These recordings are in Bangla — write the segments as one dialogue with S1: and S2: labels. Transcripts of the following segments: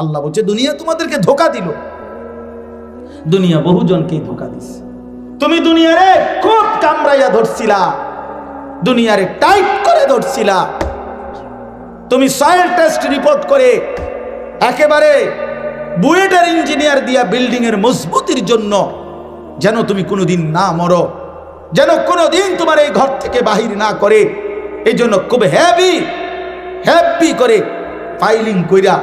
S1: আল্লাহ বলছে, দুনিয়া তোমাদেরকে ধোকা দিল। দুনিয়া বহুজনকেই ধোকা দিছে। তুমি দুনিয়ারে খুব কামড়াইয়া ধরছিলা। দুনিয়ারে টাইট করে ধরছিলা। তুমি সয়েল টেস্ট রিপোর্ট করে একেবারে বুয়েটার ইঞ্জিনিয়ার দিয়া বিল্ডিং এর মজবুতির জন্য যেন তুমি কোনোদিন না মরো, যেন কোনোদিন তোমার এই ঘর থেকে বাহির না করে। এই জন্য খুব হ্যাভি হ্যাপি করে ফাইলিং কইরা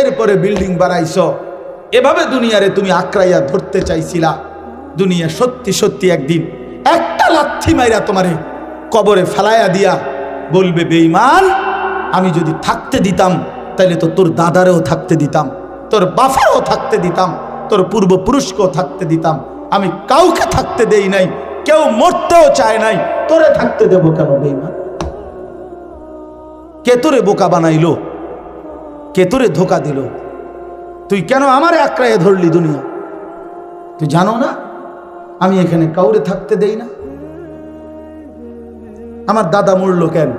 S1: এরপরে বিল্ডিং বানাইছ। এভাবে দুনিয়ারে তুমি আক্রাইয়া ধরতে চাইছিলা। দুনিয়া সত্যি সত্যি একদিন একটা লাথি মাইরা তোমারে কবরে ফেলাইয়া দিয়া বলবে বেইমান আমি যদি থাকতে দিতাম তাহলে তো তোর দাদারেও থাকতে দিতাম, তোর বাফাও থাকতে দিতাম, তোর পূর্বপুরুষকেও থাকতে দিতাম। আমি কাউকে থাকতে দেই নাই, কেউ মরতেও চায় নাই। তোরে থাকতে দেব কেন বেইমান কে তোরে বোকা বানাইলো? কে তোরে ধোকা দিল? তুই কেন আমারে আক্রায়ে ধরলি দুনিয়া? তুই জানো না আমি এখানে কাউরে থাকতে দেই না? আমার দাদা মরলো কেন?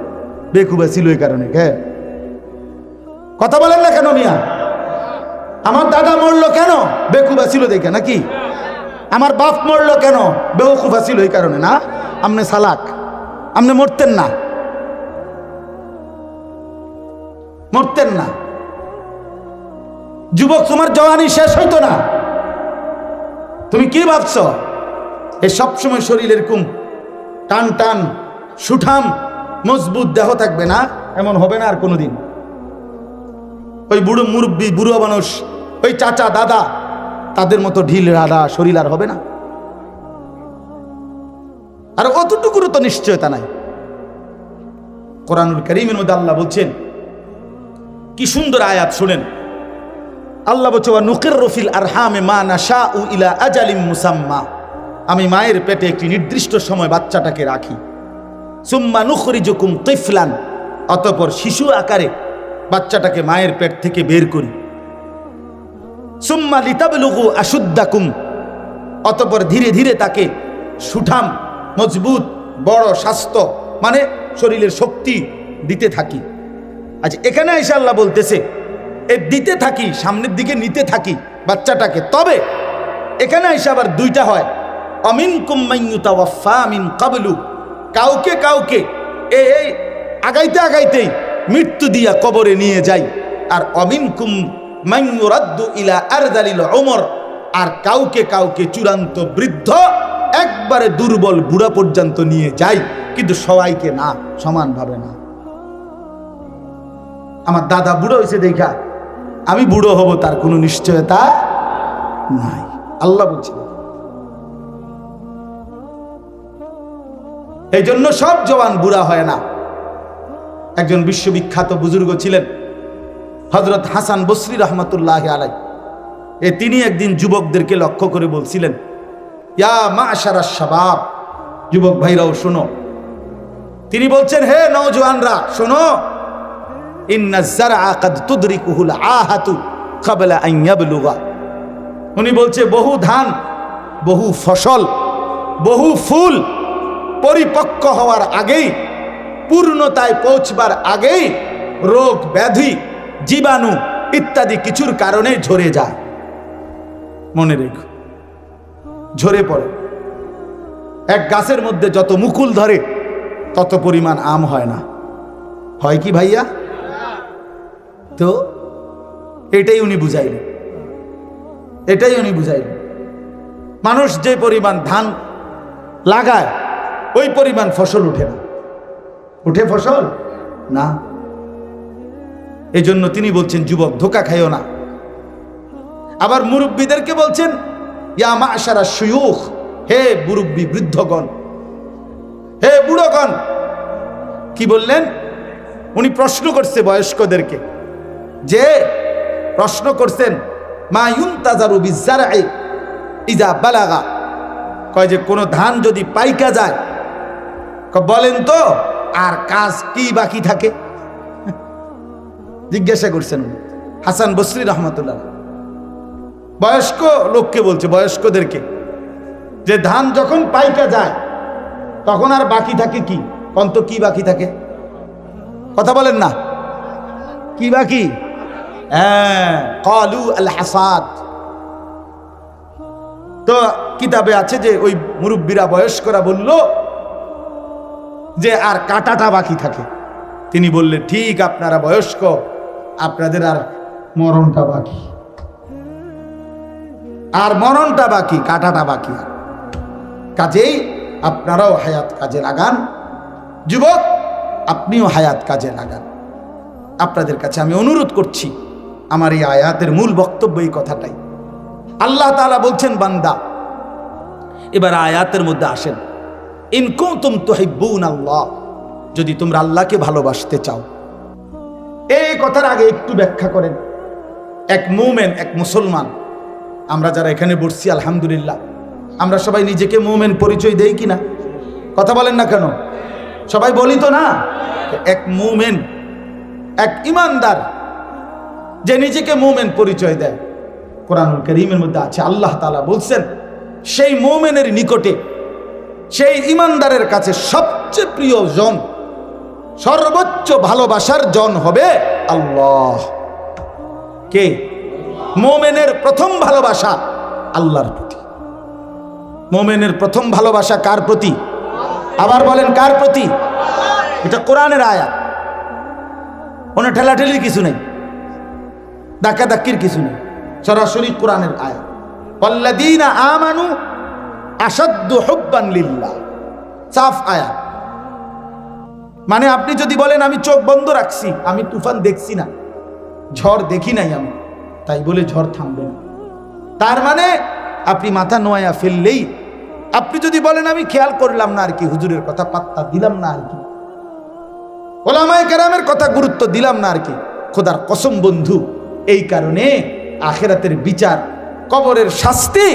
S1: বেকুবা ছিল এই কারণে কেন কথা বলেন না কেন মিয়া? আমার দাদা মরলো কেন? বেকুবা ছিল দেখে নাকি? আমার বাপ মরলো কেন? বেউকুফা ছিল এই কারণে, না? আমনে সালাক, আমনে মরতেন না। মরতেন না। যুবক, তোমার জওয়ানি শেষ হইতো না। তুমি কি ভাবছ? এই সবসময় শরীর এরকম টান টান, সুঠাম, মজবুত দেহ থাকবে না, এমন হবে না আর কোনোদিন। ওই বুড়ো মুরব্বী, বুড়ো মানুষ, ওই চাচা, দাদা, তাদের মতো ঢিল রাধা শরীর আর হবে না। আর অতটুকুরও তো নিশ্চয়তা নাই। কোরআনুল করিমের মধ্যে আল্লাহ বলছেন, কি সুন্দর আয়াত শুনেন। আল্লাহ বলছে নুকির রফিল আর হামে মা নাশা উ ইলা আজালিম মুসাম্মা। আমি মায়ের পেটে একটি নির্দিষ্ট সময় বাচ্চাটাকে রাখি। সুম্মা নুখরি জুকুম তৈফলান অতপর শিশু আকারে বাচ্চাটাকে মায়ের পেট থেকে বের করি। সুম্মা লিতাবলুগু আশুদ্দাকুম। অতপর ধীরে ধীরে তাকে সুঠাম, মজবুত, বড় স্বাস্থ্য মানে শরীরের শক্তি দিতে থাকি। আজ এখানে এসে আল্লাহ বলতেছে এ দিতে থাকি, সামনের দিকে নিতে থাকি বাচ্চাটাকে। তবে এখানে এসে আবার দুইটা হয়। অমিন কুম্মাইয়ুতাওয়াফা আমিন কাবলু। কাউকে কাউকে এ এই আগাইতে আগাইতেই মৃত্যু দিয়া কবরে নিয়ে যাই। আর অমিন কুম মাইয়ুরাদ্দু ইলা আরদালিল ওমর আর কাউকে কাউকে চূড়ান্ত বৃদ্ধ একবারে দুর্বল বুড়া পর্যন্ত নিয়ে যাই। কিন্তু সবাইকে না, সমানভাবে না। আমার দাদা বুড়ো হয়েছে দেখা। আমি বুড়ো হব, তার কোনো নিশ্চয়তা নাই। আল্লাহ বলছে এই জন্য সব জওয়ান বুড়া হয় না। একজন বিশ্ববিখ্যাত বুজুর্গ ছিলেন হজরত হাসান বসরি রহমতুল্লাহ আলাই এ তিনি একদিন যুবকদেরকে লক্ষ্য করে বলছিলেন, ইয়া মা আশারা শাবাব, যুবক ভাইরাও শোনো। তিনি বলছেন, হে নওজোয়ানরা, শোনো উনি বলছে, বহু ধান, বহু ফসল, বহু ফুল পরিপক্ক হওয়ার আগেই, পূর্ণতায় পৌঁছবার আগেই রোগ, ব্যাধি, জীবাণু ইত্যাদি কিছুর কারণে ঝরে যায়। মনে রেখো, ঝরে পড়ে। এক গাছের মধ্যে যত মুকুল ধরে, তত পরিমাণ আম হয় না। হয় কি ভাইয়া? তো এটাই উনি বুঝাইলেন। এটাই উনি বুঝাইলেন। মানুষ যে পরিমাণ ধান লাগায়, ওই পরিমাণ ফসল উঠে না। উঠে ফসল? না। এই জন্য তিনি বলছেন, যুবক, ধোকা খাইও না। আবার মুরব্বীদেরকে বলছেন, ইয়া মা আশারা সুয়ুখ হে মুরব্বী বৃদ্ধগণ, হে বুড়োগণ। কি বললেন? উনি প্রশ্ন করছে বয়স্কদেরকে। যে প্রশ্ন করছেন, মা ইউন তাজারু বিজারাই ইজা বালাগা? কয় যে, কোনো ধান যদি পাইকা যায় বলেন তো, আর কাজ কি বাকি থাকে? জিজ্ঞাসা করছেন। হাসান বসরি রহমতুল্লাহ বয়স্ক লোককে বলছে, বয়স্কদেরকে, যে ধান যখন পাইকা যায়, তখন আর বাকি থাকে কি? কন্ত কি বাকি থাকে? কথা বলেন না। কি বাকি? হ্যাঁ। কালু আল হাসাদ। তো কিতাবে আছে যে ওই মুরব্বীরা বয়স্করা বলল যে আর কাটাটা বাকি থাকে। তিনি বললেন ঠিক আপনারা বয়স্ক আপনাদের আর মরণটা বাকি। আর মরণটা বাকি কাটাটা বাকি। কাজেই আপনারাও হায়াত কাজে লাগান। যুবক আপনিও হায়াত কাজে লাগান। আপনাদের কাছে আমি অনুরোধ করছি আমার এই আয়াতের মূল বক্তব্য এই কথাটাই। আল্লাহ তালা বলছেন, বান্দা, এবার আয়াতের মধ্যে আসেন। ইনকুম তুহিব্বুন আল্লাহ যদি তোমরা আল্লাহকে ভালোবাসতে চাও। এই কথার আগে একটু ব্যাখ্যা করেন। এক মুমেন, এক মুসলমান, আমরা যারা এখানে বসছি, আলহামদুলিল্লাহ, আমরা সবাই নিজেকে মুমেন পরিচয় দেই কিনা? কথা বলেন না কেন? সবাই বলি তো না? এক মুমেন, এক ইমানদার যে নিজেকে মোমেন পরিচয় দেয়। কোরআনুল করিমের মধ্যে আছে, আল্লাহ তাআলা বলছেন, সেই মোমেনের নিকটে সেই ইমানদারের কাছে সবচেয়ে প্রিয় জন, সর্বোচ্চ ভালোবাসার জন হবে আল্লাহ। কে? মোমেনের প্রথম ভালোবাসা আল্লাহর প্রতি। মোমেনের প্রথম ভালোবাসা কার প্রতি? আবার বলেন, কার প্রতি? এটা কোরআনের আয়া কোনো ঠেলাঠেলির কিছু নেই। ধাক্কা ধাক্কির কিছু নেই। সরাসরি কোরআনের আয়াত। পল্লাদিনা আমানু আসাদ্দু হুব্বান লিল্লাহ। সাফ আয়াত। মানে আপনি যদি বলেন, আমি চোখ বন্ধ রাখছি, আমি তুফান দেখছি না, ঝড় দেখি নাই আমি, তাই বলে ঝড় থামবে না। তার মানে আপনি মাথা নোয়া ফেললেই, আপনি যদি বলেন, আমি খেয়াল করলাম না আর কি, হুজুরের কথা, পাত্তা দিলাম না আর কি, ওলামায় কেরামের কথা গুরুত্ব দিলাম না আর কি, খোদার কসম বন্ধু এই কারণে আখেরাতের বিচার, কবরের শাস্তি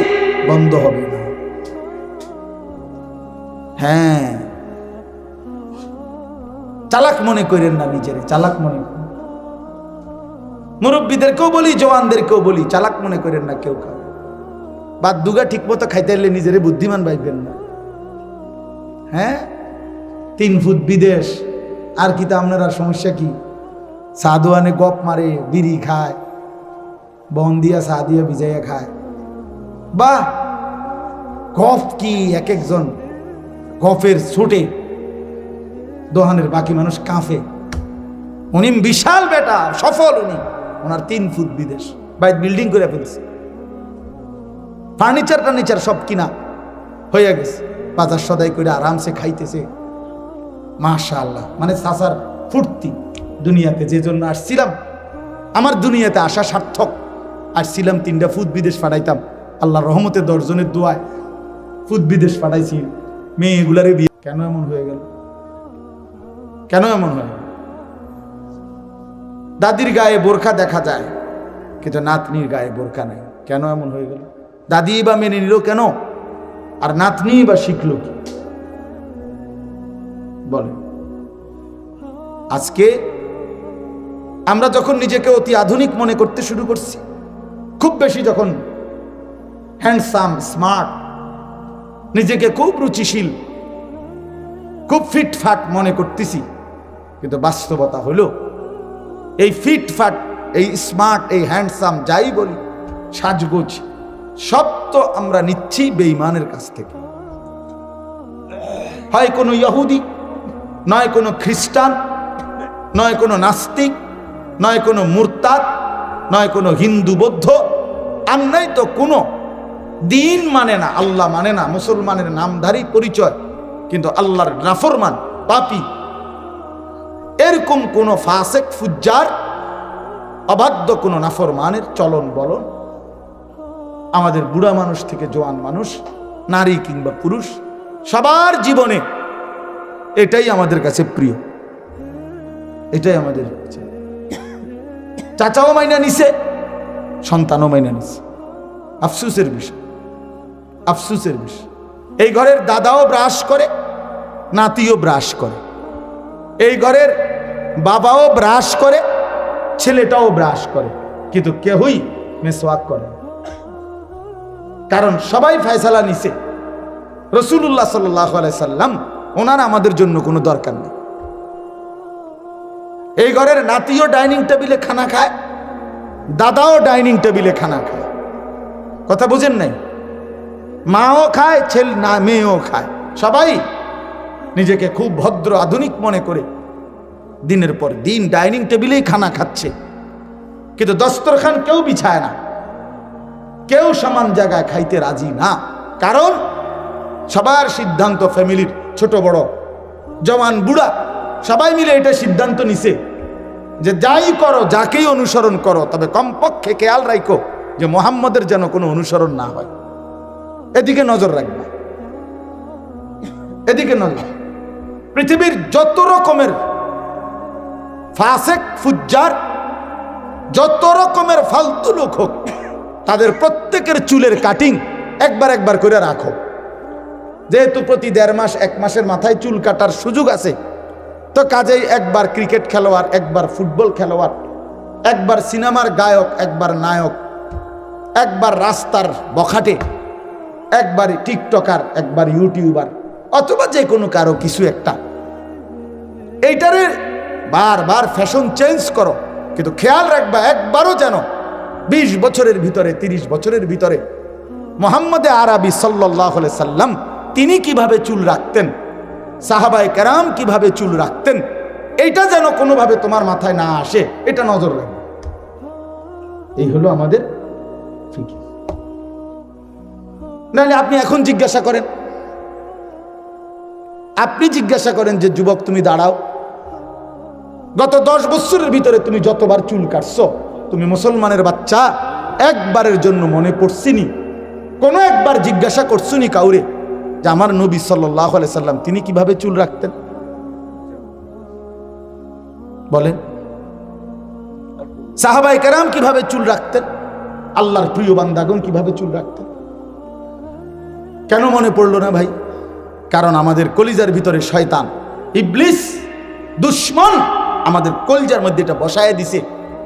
S1: বন্ধ হবে না। হ্যাঁ। চালাক মনে করেন না নিজের, চালাক মনে করেন মুরব্বীদেরকেও বলি, জওয়ানদেরকেও বলি, চালাক মনে করেন না কেউ কাউ বাদ দুগা ঠিক মতো খাইতে এলে নিজেরে বুদ্ধিমান ভাইবেন না। হ্যাঁ? তিন ফুট বিদেশ, আর কি তা আপনারা সমস্যা কি? সাধুয়ানে গপ মারে, বিড়ি খায়। বন দিয়া সা দিয়া ভিজাইয়া খায়। বাহ! গফ কি এক একজন গফের ছুটে? দোহানের বাকি মানুষ কাঁফে। উনি বিশাল বেটা, সফল উনি। ওনার তিন ফুট বিদেশ। বাইক বিল্ডিং করে ফেলছে। ফার্নিচার টার্নিচার সব কিনা হয়ে গেছে। বাজার সদাই করে আরামসে খাইতেছে। মাশা আল্লাহ মানে সাসার ফুর্তি। দুনিয়াতে যে জন্য আসছিলাম, আমার দুনিয়াতে আসা সার্থক। আসছিলাম তিনটা ফুট বিদেশ পাঠাইতাম আল্লাহর রহমতে দর্জনের দোয়ায় ফুট বিদেশ পাঠাইছি মেয়েগুলারে বিয়ে কেন এমন হয়ে গেল? কেন এমন হয়ে দাদির গায়ে বোরখা দেখা যায়, কিন্তু নাতনির গায়ে বোরখা নাই। কেন এমন হয়ে গেল? দাদি বা মেনে নিল কেন? আর নাতনি বা শিখল কি? বলে, আজকে আমরা যখন নিজেকে অতি আধুনিক মনে করতে শুরু করছি খুব বেশি যখন হ্যান্ডসাম স্মার্ট নিজেকে খুব রুচিশীল, খুব ফিটফাট মনে করতেছি, কিন্তু বাস্তবতা হলো, এই ফিটফাট এই স্মার্ট এই হ্যান্ডসাম যাই বলি, সাজগোজ, সব তো আমরা নিচ্ছি বেঈমানের কাছ থেকে। হয় কোনো ইহুদি, নয় কোনো খ্রিস্টান, নয় কোনো নাস্তিক, নয় কোনো মুরতাদ নয় কোনো হিন্দু বৌদ্ধ, আর নয় তো কোনো দিন মানে না, আল্লাহ মানে না, মুসলমানের নামধারী পরিচয়, কিন্তু আল্লাহর নাফরমান, পাপি। এরকম কোনো ফাসেক, ফুজ্জার, অবাধ্য কোনো নাফরমানের চলন বলন, আমাদের বুড়া মানুষ থেকে জোয়ান মানুষ, নারী কিংবা পুরুষ, সবার জীবনে এটাই আমাদের কাছে প্রিয়। এটাই আমাদের কাছে চাচাও মাইনা নিছে, সন্তানও মাইনা নিছে। আফসুসের বিষয় আফসুসের বিষয়। এই ঘরের দাদাও ব্রাশ করে, নাতিও ব্রাশ করে। এই ঘরের বাবাও ব্রাশ করে, ছেলেটাও ব্রাশ করে, কিন্তু কেহই মেসওয়াক করে। কারণ সবাই ফয়সালা নিছে। রসুল্লাহ সাল্লাম, ওনার আমাদের জন্য কোনো দরকার নেই। এই ঘরের নাতিও ডাইনিং টেবিলে খানা খায়, দাদাও ডাইনিং টেবিলে খানা খায়। কথা বুঝেন নাই? মাও খায়, ছেলে না, মেয়েও খায়। সবাই নিজেকে খুব ভদ্র, আধুনিক মনে করে দিনের পর দিন ডাইনিং টেবিলেই খানা খাচ্ছে। কিন্তু দস্তরখান কেউ বিছায় না। কেউ সমান জায়গায় খাইতে রাজি না। কারণ সবার সিদ্ধান্ত ফ্যামিলির ছোট বড়, জওয়ান বুড়া সবাই মিলে এটা সিদ্ধান্ত নিছে যে যাই করো, যাকেই অনুসরণ করো, তবে কমপক্ষে খেয়াল রাখো যে মোহাম্মদের যেন কোনো অনুসরণ না হয়। এদিকে নজর রাখবা। এদিকে নজর পৃথিবীর যত রকমের ফাসেক, ফুজ্জার, যত রকমের ফালতু লোক হোক, তাদের প্রত্যেকের চুলের কাটিং একবার একবার করে রাখো। যেহেতু প্রতি দেড় মাস, এক মাসের মাথায় চুল কাটার সুযোগ আছে তো কাজেই একবার ক্রিকেট খেলোয়াড়, একবার ফুটবল খেলোয়াড়, একবার সিনেমার গায়ক, একবার নায়ক, একবার রাস্তার বখাটে একবার টিকটকার, একবার ইউটিউবার, অথবা যে কোনো কারও কিছু একটা। এইটারে বারবার ফ্যাশন চেঞ্জ করো, কিন্তু খেয়াল রাখবা একবারও যেন বিশ বছরের ভিতরে, তিরিশ বছরের ভিতরে মোহাম্মদে আরবি সাল্লাহ সাল্লাম তিনি কীভাবে চুল রাখতেন সাহাবাই কেরাম কীভাবে চুল রাখতেন? এইটা যেন কোনোভাবে তোমার মাথায় না আসে, এটা নজর রাখবে। এই হলো আমাদের নাহলে আপনি এখন জিজ্ঞাসা করেন, আপনি জিজ্ঞাসা করেন যে, যুবক, তুমি দাঁড়াও। গত দশ বছরের ভিতরে তুমি যতবার চুল কাটছ, তুমি মুসলমানের বাচ্চা, একবারের জন্য মনে পড়ছিনি। কোনো একবার জিজ্ঞাসা করছুনি কাউরে যে আমার নবী সাল্লাহ সাল্লাম, তিনি কীভাবে চুল রাখতেন? বলেন। সাহাবাই কেরাম কীভাবে চুল রাখতেন? আল্লাহর প্রিয় বান্দাগণ কীভাবে চুল রাখতেন? কেন মনে পড়ল না ভাই? কারণ আমাদের কলিজার ভিতরে শয়তান, ইবলিস, দুশ্মন আমাদের কলিজার মধ্যে এটা বসায় দিছে।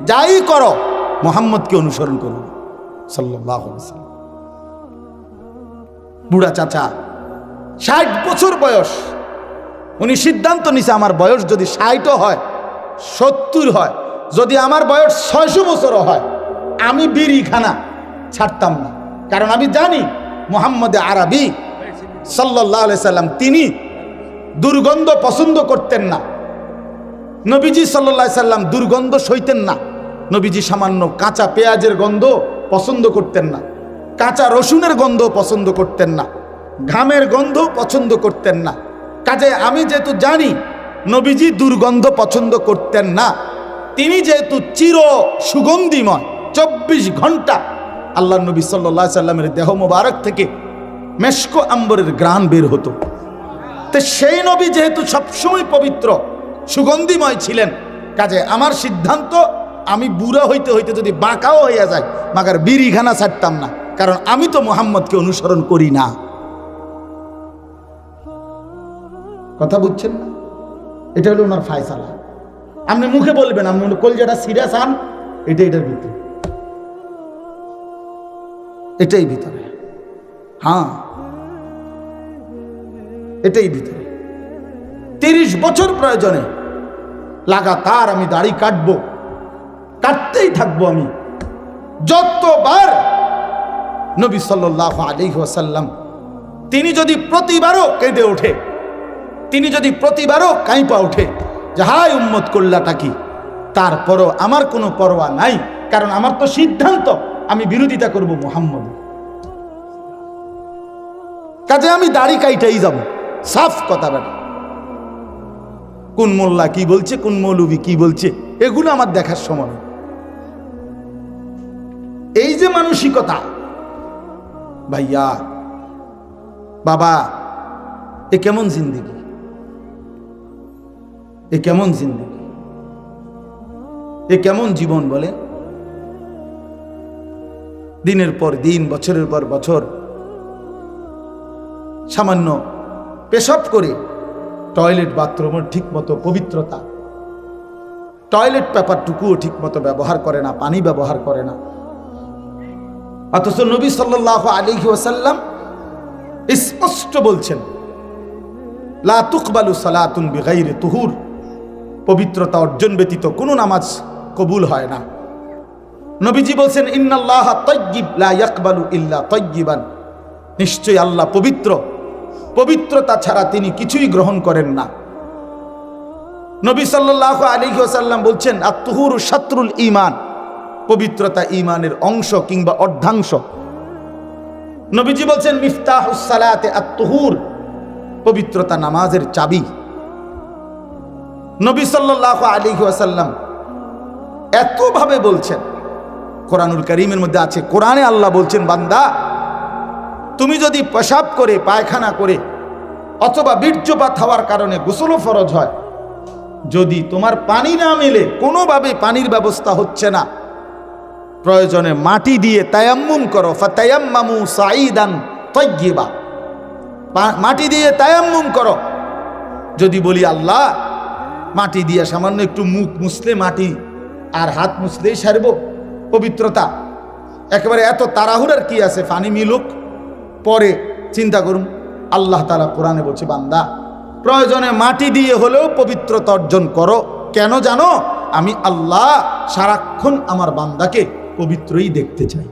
S1: যাই করো, মোহাম্মদকে অনুসরণ করুন সাল্লাহ বুড়া চাচা ষাট বছর বয়স। উনি সিদ্ধান্ত নিছে, আমার বয়স যদি ষাটও হয়, সত্তর হয়, যদি আমার বয়স ছয়শো বছরও হয়, আমি বিড়ি খানা ছাড়তাম না। কারণ আমি জানি মোহাম্মদ আরবি সাল্লাহ সাল্লাম, তিনি দুর্গন্ধ পছন্দ করতেন না। নবীজি সাল্লাহ সাল্লাম দুর্গন্ধ সইতেন না। নবীজি সামান্য কাঁচা পেঁয়াজের গন্ধ পছন্দ করতেন না। কাঁচা রসুনের গন্ধ পছন্দ করতেন না। ঘামের গন্ধ পছন্দ করতেন না। কাজে আমি যেহেতু জানি, নবীজি দুর্গন্ধ পছন্দ করতেন না। তিনি যেহেতু চির সুগন্ধিময়, চব্বিশ ঘণ্টা আল্লাহ নবী সাল্লা সাল্লামের দেহ মোবারক থেকে মেশকো আম্বরের গ্রাণ বের হতো। তো সেই নবী যেহেতু সবসময় পবিত্র, সুগন্ধিময় ছিলেন, কাজে আমার সিদ্ধান্ত, আমি বুড়া হইতে হইতে যদি বাঁকাও হইয়া যায়, মাগার বিড়িখানা ছাড়তাম না, কারণ আমি তো মোহাম্মদকে অনুসরণ করি না। কথা বুঝছেন না? এটা হলো ওনার ফায়সালা। আপনি মুখে বলবেন, আপনি কলজাটা সিরিয়াস আন, এটা এটার ভিতরে। এটাই ভিতরে। হ্যাঁ। এটাই ভিতরে। তিরিশ বছর প্রয়োজনে লাগাতার আমি দাড়ি কাটবো, কাটতেই থাকব আমি। যতবার নবী সাল্লাহ আলী ওয়াসাল্লাম, তিনি যদি প্রতিবারও কেঁদে ওঠে তিনি যদি প্রতিবারও কাঁইপা ওঠে যে হাই উম্মত করলাটা কি? তারপরও আমার কোনো পরোয়া নাই, কারণ আমার তো সিদ্ধান্ত, আমি বিরোধিতা করব মোহাম্মদ। কাজে আমি দাড়ি কাইটাই যাব, সাফ কথা বেটা কোন মোল্লা কি বলছে, কোন মৌলবি কি বলছে, এগুলো আমার দেখার সময় এই যে মানসিকতা, ভাইয়া, বাবা, এ কেমন জিন্দিগি? এ কেমন জিন্দিগি? এ কেমন জীবন বলে? দিনের পর দিন, বছরের পর বছর সামান্য পেশাব করে টয়লেট, বাথরুমের ঠিক মতো পবিত্রতা, টয়লেট পেপারটুকুও ঠিক মতো ব্যবহার করে না, পানি ব্যবহার করে না। অথচ নবী সাল্লাহ আলী ওয়াসাল্লাম স্পষ্ট বলছেন, লা তুকবালু সালাতুন বিগাইরে তুহুর। পবিত্রতা অর্জন ব্যতীত কোনো নামাজ কবুল হয় না। নবীজি বলছেন, ইন্নাল্লাহ ইল্লা তয়্যিবান নিশ্চয়ই আল্লাহ পবিত্র। পবিত্রতা ছাড়া তিনি কিছুই গ্রহণ করেন না। নবী সাল্লাহ আলী ওসাল্লাম বলছেন আত্মহুর শত্রুল ইমান পবিত্রতা ইমানের অংশ কিংবা অর্ধাংশ। নবীজি বলছেন মিফতাহ সালাতে আত্মহুর পবিত্রতা নামাজের চাবি। নবী সাল্লাহ আলী ওয়াসাল্লাম এতভাবে বলছেন, কোরআনুল করিমের মধ্যে আছে, কোরআনে আল্লাহ বলছেন, বান্দা, তুমি যদি পেশাব করে, পায়খানা করে, অথবা বীর্যপাত হওয়ার কারণে গোসলও ফরজ হয়, যদি তোমার পানি না মেলে, কোনোভাবে পানির ব্যবস্থা হচ্ছে না, প্রয়োজনে মাটি দিয়ে তায়াম্মুম করো, ফাতায়াম্মামু সাঈদান তয়্যিবা পা- মাটি দিয়ে তায়াম্মুম করো। যদি বলি, আল্লাহ মাটি দিয়ে সামান্য একটু মুখ মুছলে মাটি আর হাত মুছলেই সারব পবিত্রতা। একেবারে এত তাড়াহুড়ার কি আছে? পানি মিলুক। পরে চিন্তা করুন, আল্লাহ তালা কোরআনে বলছে, বান্দা, প্রয়োজনে মাটি দিয়ে হলেও পবিত্রতা অর্জন করো। কেন জানো? আমি আল্লাহ সারাক্ষণ আমার বান্দাকে পবিত্রই দেখতে চাই।